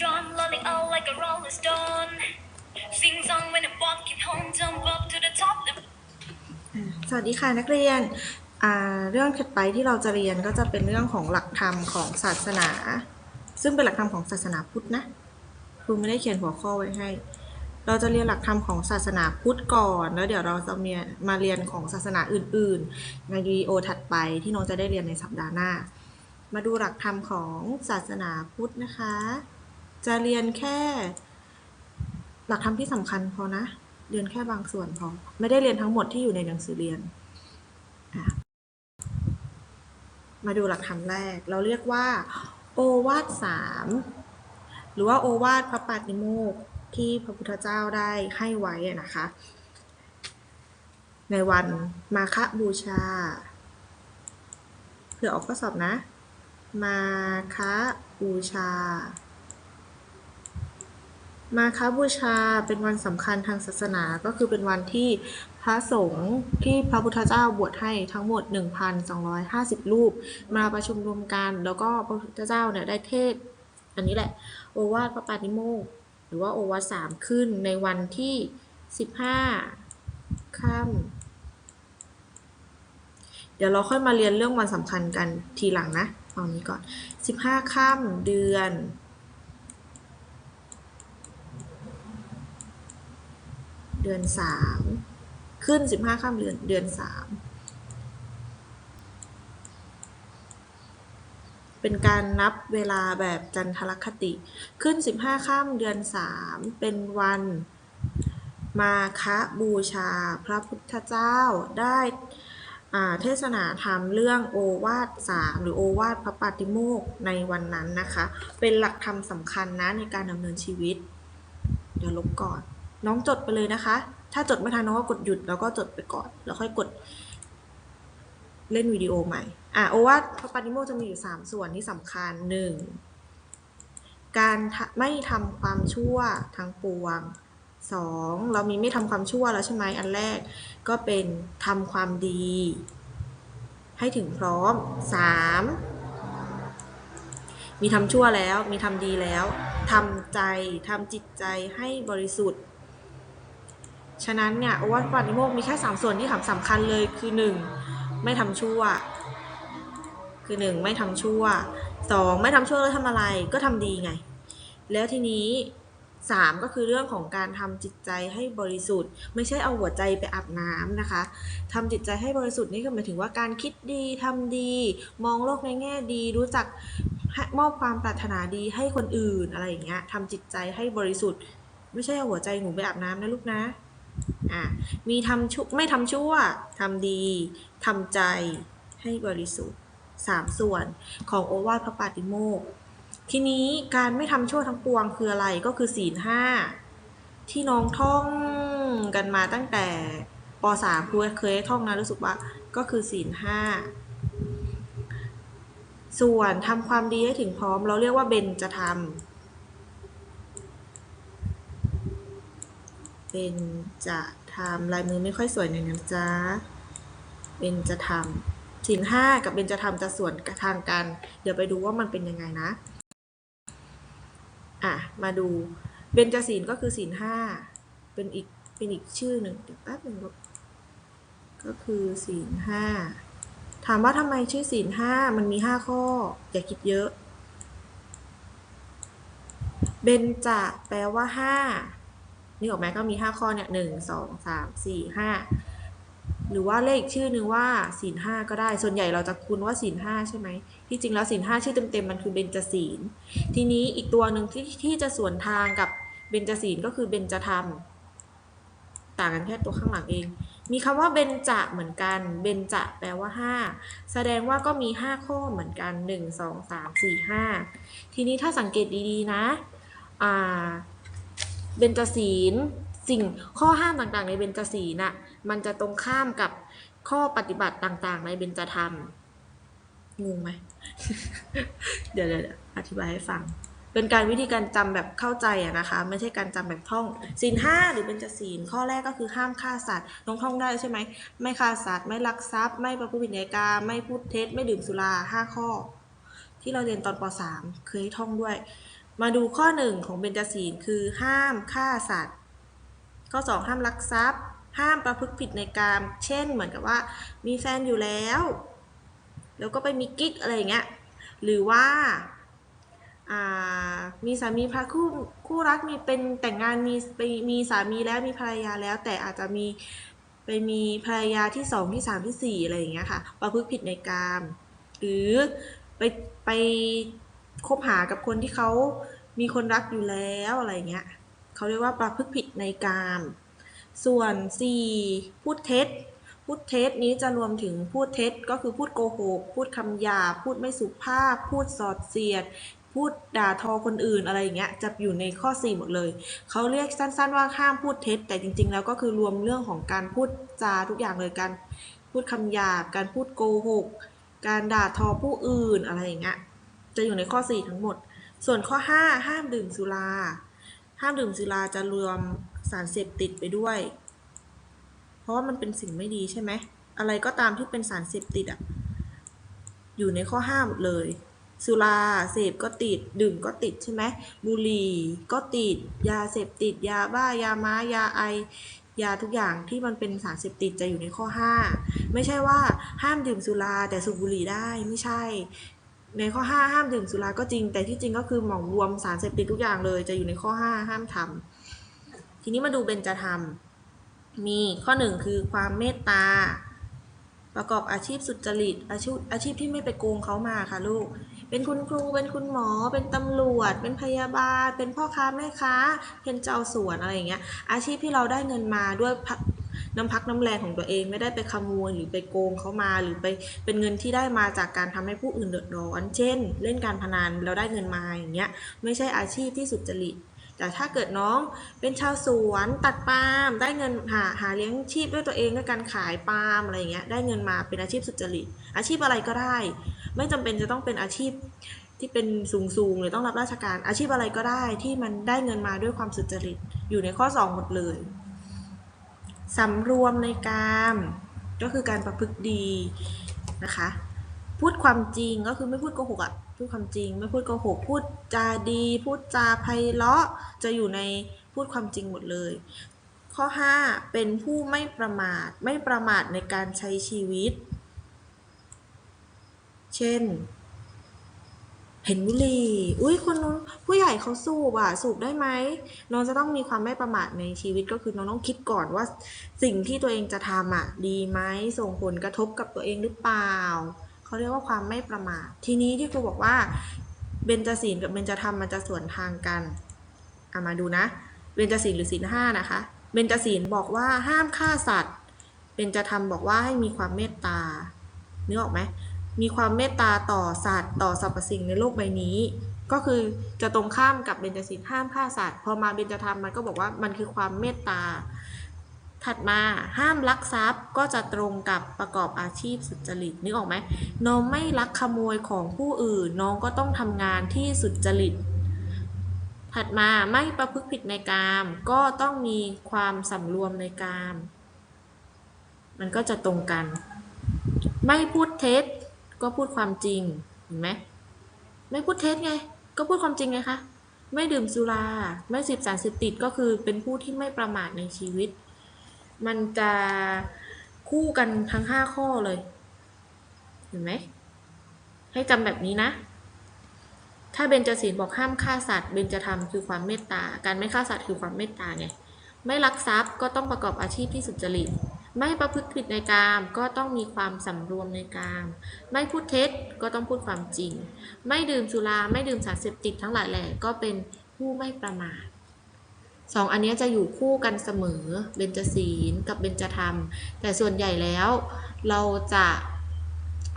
drum, lolling out like a rolling stone. Sing song when I'm walking home, jump up to the top. The สวัสดีค่ะนักเรียน เรื่องถัดไปที่เราจะเรียนก็จะเป็นเรื่องของหลักธรรมของศาสนา ซึ่งเป็นหลักธรรมของศาสนาพุทธนะครูไม่ได้เขียนหัวข้อไว้ให้ เราจะเรียนหลักธรรมของศาสนาพุทธก่อน แล้วเดี๋ยวเราจะมีมาเรียนของศาสนาอื่น ๆ ในวิดีโอถัดไปที่น้องจะได้เรียนในสัปดาห์หน้า มาดูหลักธรรมของศาสนาพุทธนะคะ จะเรียนแค่ หลักธรรมที่สำคัญพอนะ เรียนแค่บางส่วนพอ ไม่ได้เรียนทั้งหมดที่อยู่ในหนังสือเรียน มาดูหลักธรรมแรก เราเรียกว่า โอวาทสามหรือว่าโอวาทพระปาติโมกที่พระพุทธเจ้าได้ให้ไว้นะคะ ในวันมาฆบูชาเผื่อออกข้อสอบนะ มาฆบูชา มาคบูชาเป็นวันสำคัญทางศาสนาก็คือเป็นวันที่พระสงฆ์ที่พระพุทธเจ้าบวชให้ทั้งหมด 1,250 รูป มาประชุมรวมกันแล้วก็พระพุทธเจ้าเนี่ยได้เทศ อันนี้แหละ โอวาทพระปาติโมกหรือว่าโอวาทสามขึ้นในวันที่ 15ค่ำเดี๋ยวเราค่อยมาเรียนเรื่องวันสำคัญกันทีหลังนะเอานี้ก่อน 15ค่ำเดือน เดือนสามขึ้นสิบห้าข้ามเดือนเดือนสามเป็นการนับเวลาแบบจันทรคติ ขึ้นสิบห้าข้ามเดือนสามเป็นวันมาคบูชา พระพุทธเจ้าได้เทศนาธรรมเรื่องโอวาทสามหรือโอวาทพระปาติโมกในวันนั้นนะคะ เป็นหลักธรรมสำคัญนะในการดำเนินชีวิต เดี๋ยวลบก่อน น้องจดไปเลยนะคะ ถ้าจดไม่ทันน้องก็กดหยุดแล้วก็จดไปก่อน แล้วค่อยกดเล่นวิดีโอใหม่ อะโอวาทพระปาติโมจะมีอยู่ 3 ส่วนที่สำคัญ 1. การไม่ทำความชั่วทั้งปวง 2. เรามีไม่ทำความชั่วแล้วใช่ไหมอันแรก ก็เป็นทำความดี ให้ถึงพร้อม 3. มีทำชั่วแล้วมีทำดีแล้วทำใจทำจิตใจให้บริสุทธิ์ ฉะนั้นเนี่ยโอวาทปาติโมกมีแค่สามส่วนที่สำคัญเลยคือหนึ่งไม่ทำชั่ว คือหนึ่งไม่ทำชั่วสองไม่ทำชั่วแล้วทำอะไรก็ทำดีไง แล้วทีนี้สามก็คือเรื่องของการทำจิตใจให้บริสุทธิ์ ไม่ใช่เอาหัวใจไปอาบน้ำนะคะทำจิตใจให้บริสุทธิ์นี่ก็หมายถึงว่าการคิดดีทำดี มองโลกในแง่ดี รู้จักมอบความปรารถนาดีให้คนอื่นอะไรอย่างเงี้ยทำจิตใจให้บริสุทธิ์ ไม่ใช่เอาหัวใจหนูไปอาบน้ำนะลูกนะ อะมีทำชุไม่ทำชั่วทำดีทำใจให้บริสุทธิ์สามส่วนของโอวาทพระปาติโมกข์ทีนี้การไม่ทำชั่วทั้งปวงคืออะไรก็คือศีลห้าที่น้องท่องกันมาตั้งแต่ป .3 ครูเคยท่องนะรู้สึกว่าก็คือศีลห้าส่วนทำความดีให้ถึงพร้อม เราเรียกว่าเบญจะทำ เป็นจะทำลายมือไม่ค่อยสวยหน่อยนะจ๊ะเป็นจะทำสินห้ากับเบญจะทำจะส่วนทางกัน เดี๋ยวไปดูว่ามันเป็นยังไงนะ อะ มาดูเบญจศีลก็คือศีลห้าเป็นอีกเป็นอีกชื่อหนึ่งเดี๋ยวแป๊บหนึ่งลูกก็คือศีลห้าถามว่าทำไมชื่อศีลห้ามันมีห้าข้อ อย่าคิดเยอะ เบญจะแปลว่าห้า นี่ออกไหมก็มี 5 ข้อเนี่ยหนึ่งสองสามสี่ห้าหรือว่าเลขชื่อหนึ่งว่าศีลห้าก็ได้ ส่วนใหญ่เราจะคุ้นว่าศีลห้าใช่ไหม ที่จริงแล้วศีลห้าชื่อเต็มๆมันคือเบญจศีล ทีนี้อีกตัวหนึ่งที่ที่จะสวนทางกับเบญจศีลก็คือเบญจธรรม ต่างกันแค่ตัวข้างหลังเอง มีคำว่าเบญจะเหมือนกัน เบญจะแปลว่าห้าแสดงว่าก็มีห้าข้อเหมือนกันหนึ่งสองสามสี่ห้าทีนี้ถ้าสังเกตดีๆนะอ่า เบญจศีลสิ่งข้อห้ามต่างๆ ในเบญจศีลน่ะมันจะตรงข้ามกับข้อปฏิบัติต่างๆ ในเบญจธรรมงงไหมเดี๋ยวเดี๋ยวอธิบายให้ฟัง เป็นการวิธีการจำแบบเข้าใจอะนะคะ ไม่ใช่การจำแบบท่องศีลห้าหรือเบญจศีลข้อแรกก็คือห้ามฆ่าสัตว์น้องท่องได้ใช่ไหมไม่ฆ่าสัตว์ไม่ลักทรัพย์ ไม่ประพฤติผิดในกาไม่พูดเท็จไม่ดื่มสุราห้าข้อ ที่เราเรียนตอนป .3 เคยท่องด้วย มาดูข้อหนึ่งของเบญจศีลคือห้ามฆ่าสัตว์ ข้อสองห้ามลักทรัพย์ ห้ามประพฤติผิดในกาม เช่น เหมือนกับว่ามีแฟนอยู่แล้ว แล้วก็ไปมีกิ๊กอะไรอย่างเงี้ย หรือว่าอ่ามีสามีพระคู่คู่รักมีเป็นแต่งงานมีไปมีสามีแล้วมีภรรยาแล้ว แต่อาจจะมีไปมีภรรยาที่สองที่สามที่สี่อะไรอย่างเงี้ยค่ะประพฤติผิดในกาม หรือไปไป คบหากับคนที่เขามีคนรักอยู่แล้วอะไรเงี้ยเขาเรียกว่าประพฤติผิดในกาม ส่วน 4 พูดเท็จ พูดเท็จนี้จะรวมถึงพูดเท็จก็คือพูดโกหก พูดคำหยาพูดไม่สุภาพ พูดสอดเสียด พูดด่าทอคนอื่นอะไรอย่างเงี้ยจะอยู่ในข้อ 4 หมดเลย เขาเรียกสั้น ๆ ว่าห้ามพูดเท็จ แต่จริง ๆ แล้วก็คือรวมเรื่องของการพูดจาทุกอย่างเลยการพูดคำหยาบการพูดโกหก การด่าทอผู้อื่นอะไรอย่างเงี้ย จะอยู่ในข้อ 4 ทั้งหมด ส่วนข้อ 5 ห้ามดื่มสุรา ห้ามดื่มสุราจะรวมสารเสพติดไปด้วย เพราะว่ามันเป็นสิ่งไม่ดีใช่ไหม อะไรก็ตามที่เป็นสารเสพติดอะอยู่ในข้อห้ามหมดเลย สุราเสพก็ติด ดื่มก็ติดใช่ไหมบุหรี่ก็ติด ยาเสพติด ยาบ้ายาม้ายาไอยาทุกอย่างที่มันเป็นสารเสพติดจะอยู่ในข้อ 5 ไม่ใช่ว่าห้ามดื่มสุราแต่สูบบุหรี่ได้ไม่ใช่ ในข้อ 5 ห้ามดื่มสุราก็จริง แต่ที่จริงก็คือหมองรวมสารเสพติดทุกอย่างเลย จะอยู่ในข้อ 5 ห้ามทำทีนี้มาดูเบญจธรรม มีข้อ 1 คือความเมตตา ประกอบอาชีพสุจริตอาชีพอาชีพที่ไม่ไปโกงเขามาค่ะลูก เป็นคุณครู เป็นคุณหมอ เป็นตำรวจ เป็นพยาบาล เป็นพ่อค้าแม่ค้า เป็นเจ้าสวนอะไรอย่างเงี้ย อาชีพที่เราได้เงินมาด้วย น้ำพักน้ำแรงของตัวเองไม่ได้ไปขโมยหรือไปโกงเขามาหรือไปเป็นเงินที่ได้มาจากการทำให้ผู้อื่นเดือดร้อน เช่น เล่นการพนันเราได้เงินมาอย่างเงี้ยไม่ใช่อาชีพที่สุจริตแต่ถ้าเกิดน้องเป็นชาวสวนตัดปาล์มได้เงินหาหาเลี้ยงชีพด้วยตัวเองด้วยการขายปาล์มอะไรอย่างเงี้ยได้เงินมาเป็นอาชีพสุจริต อาชีพอะไรก็ได้ ไม่จำเป็นจะต้องเป็นอาชีพที่เป็นสูงๆหรือต้องรับราชการอาชีพอะไรก็ได้ที่มันได้เงินมาด้วยความสุจริตอยู่ในข้อ 2 หมดเลย สำรวมในกามก็คือการประพฤติดีนะคะ พูดความจริงก็คือไม่พูดโกหกอะพูดความจริง ไม่พูดโกหก พูดจาดี พูดจาไพเราะจะอยู่ในพูดความจริงหมดเลย ข้อ 5 เป็นผู้ไม่ประมาทไม่ประมาทในการใช้ชีวิต เช่น เห็นบุหรี่อุ้ยคนนู้นผู้ใหญ่เขาสูบอะ สูบได้ไหมน้องจะต้องมีความไม่ประมาทในชีวิตก็คือน้องต้องคิดก่อนว่าสิ่งที่ตัวเองจะทำอะ ดีไหมส่งผลกระทบกับตัวเองหรือเปล่าเขาเรียกว่าความไม่ประมาททีนี้ที่ครูบอกว่าเบญจศีลกับเบญจธรรมมันจะสวนทางกันเอามาดูนะเบญจศีลหรือศีลห้านะคะเบญจศีลบอกว่าห้ามฆ่าสัตว์เบญจธรรมบอกว่าให้มีความเมตตานึกออกไหม มีความเมตตาต่อสัตว์ต่อสรรพสิ่งในโลกใบนี้ ก็คือจะตรงข้ามกับเบญจศีลห้ามฆ่าสัตว์พอมาเบญจธรรมมันก็บอกว่ามันคือความเมตตา ถัดมาห้ามลักทรัพย์ก็จะตรงกับประกอบอาชีพสุจริตนึกออกไหมน้องไม่ลักขโมยของผู้อื่นน้องก็ต้องทำงานที่สุจริตถัดมาไม่ประพฤติผิดในกาม ก็ต้องมีความสำรวมในกาม มันก็จะตรงกัน ไม่พูดเท็จ ก็พูดความจริง เห็นไหม ไม่พูดเท็จไง ก็พูดความจริงไงคะ ไม่ดื่มสุรา ไม่เสพสารเสพติดก็คือเป็นผู้ที่ไม่ประมาทในชีวิต มันจะคู่กันทั้งห้าข้อเลย เห็นไหม ให้จำแบบนี้นะ ถ้าเบญจศีลบอกห้ามฆ่าสัตว์เบญจธรรมคือความเมตตา การไม่ฆ่าสัตว์คือความเมตตาไง ไม่ลักทรัพย์ก็ต้องประกอบอาชีพที่สุจริต ไม่ประพฤติผิดในกามก็ต้องมีความสำรวมในกาม ไม่พูดเท็จก็ต้องพูดความจริง ไม่ดื่มสุราไม่ดื่มสารเสพติดทั้งหลายแหล่ก็เป็นผู้ไม่ประมาทสองอันนี้จะอยู่คู่กันเสมอเบญจศีลกับเบญจธรรม แต่ส่วนใหญ่แล้วเราจะ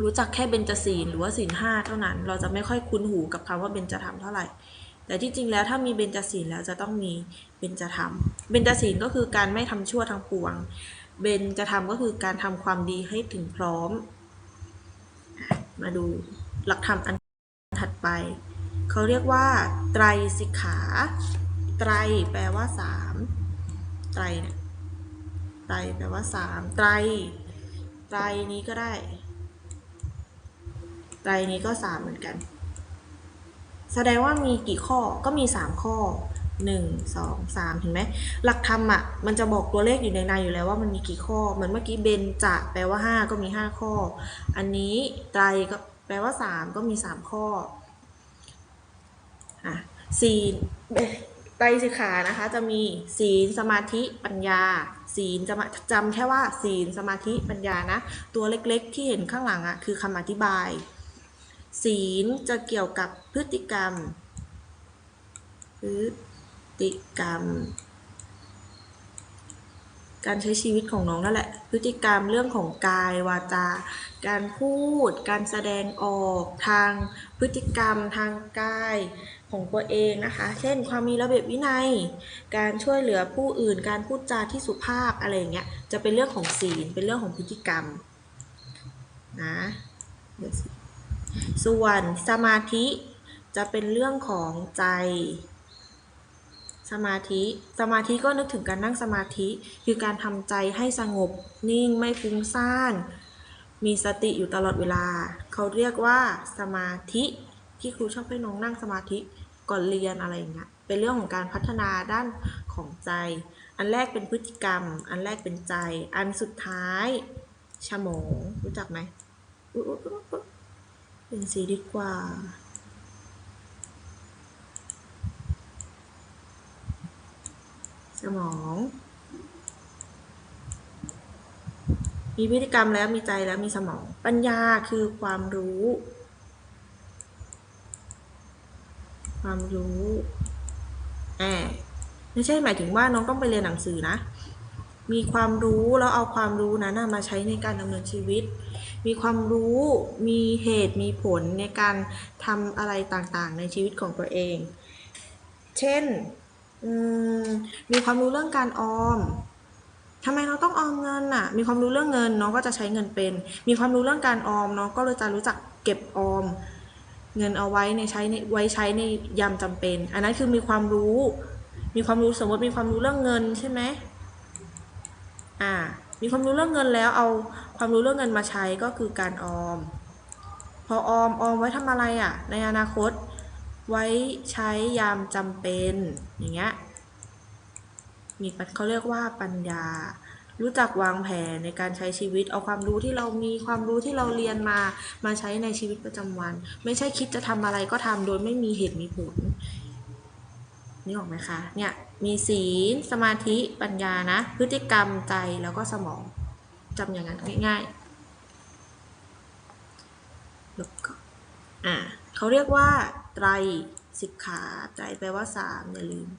รู้จักแค่เบญจศีลหรือว่าศีลห้าเท่านั้น เราจะไม่ค่อยคุ้นหูกับคำว่าเบญจธรรมเท่าไหร่ แต่ที่จริงแล้วถ้ามีเบญจศีลแล้วจะต้องมีเบญจธรรม เบญจศีลก็คือการไม่ทำชั่วทั้งปวง เบญจะทำก็คือการทำความดีให้ถึงพร้อม มาดูหลักธรรมอันถัดไป เขาเรียกว่า ไตรสิกขา ไตรแปลว่าสามไตรเนี่ยไตรแปลว่าสามไตร ไตรนี้ก็ได้ ไตรนี้ก็สามเหมือนกัน แสดงว่ามีกี่ข้อก็มี3ข้อ 1 2 3เห็นไหมหลักธรรมอะมันจะบอกตัวเลขอยู่ในในอยู่แล้วว่ามันมีกี่ข้อ เหมือนเมื่อกี้เบนจะแปลว่า 5 ก็มี 5 ข้อ อันนี้ไตรก็แปลว่า 3 ก็มี 3 ข้ออะศีลไตรสิกขานะคะจะมีศีลสมาธิปัญญา ศีลจะจำแค่ว่าศีลสมาธิปัญญานะ ตัวเล็กๆที่เห็นข้างหลังอะคือคำอธิบาย ศีลจะเกี่ยวกับพฤติกรรมพฤ ติกรรม การใช้ชีวิตของน้องนั่นแหละ พฤติกรรมเรื่องของกายวาจา การพูด การแสดงออกทางพฤติกรรมทางกายของตัวเองนะคะ เช่น ความมีระเบียบวินัย การช่วยเหลือผู้อื่น การพูดจาที่สุภาพอะไรอย่างเงี้ย จะเป็นเรื่องของศีล เป็นเรื่องของพฤติกรรมนะส่วนสมาธิจะเป็นเรื่องของใจ สมาธิ สมาธิก็นึกถึงการนั่งสมาธิ คือการทำใจให้สงบ นิ่งไม่ฟุ้งซ่าน มีสติอยู่ตลอดเวลา เขาเรียกว่าสมาธิที่ครูชอบให้น้องนั่งสมาธิก่อนเรียนอะไรอย่างเงี้ย เป็นเรื่องของการพัฒนาด้านของใจ อันแรกเป็นพฤติกรรม อันแรกเป็นใจ อันสุดท้ายสมองรู้จักไหมเป็นสีดีกว่า สมอง มีพฤติกรรมแล้วมีใจแล้วมีสมอง ปัญญาคือความรู้ ความรู้อ่าไม่ใช่หมายถึงว่าน้องต้องไปเรียนหนังสือนะ มีความรู้แล้วเอาความรู้นั้นมาใช้ในการดำเนินชีวิต มีความรู้ มีเหตุ มีผลในการทำอะไรต่างๆ ในชีวิตของตัวเอง เช่น มีความรู้เรื่องการออมทำไมเราต้องออมเงินน่ะ มีความรู้เรื่องเงินน้องก็จะใช้เงินเป็น มีความรู้เรื่องการออมน้องก็เลยจะรู้จักเก็บออม เงินเอาไว้ในใช้ในไว้ใช้ในยามจำเป็น อันนั้นคือมีความรู้ มีความรู้สมมติมีความรู้เรื่องเงินใช่ไหมอ่า มีความรู้เรื่องเงินแล้วเอาความรู้เรื่องเงินมาใช้ก็คือการออม พอออมออมไว้ทำอะไรอะ ในอนาคต ไว้ใช้ยามจำเป็นอย่างเงี้ยมีปัญเขาเรียกว่าปัญญา รู้จักวางแผนในการใช้ชีวิต เอาความรู้ที่เรามีความรู้ที่เราเรียนมามาใช้ในชีวิตประจำวัน ไม่ใช่คิดจะทำอะไรก็ทำโดยไม่มีเหตุมีผลนี่ออกไหมคะ เนี่ย มีศีล สมาธิ ปัญญา นะ พฤติกรรม ใจ แล้วก็สมอง จำอย่างนั้นง่ายๆแล้วก็อ่าเขาเรียกว่า ไตรสิกขาไตรแปลว่าสามอย่าลืม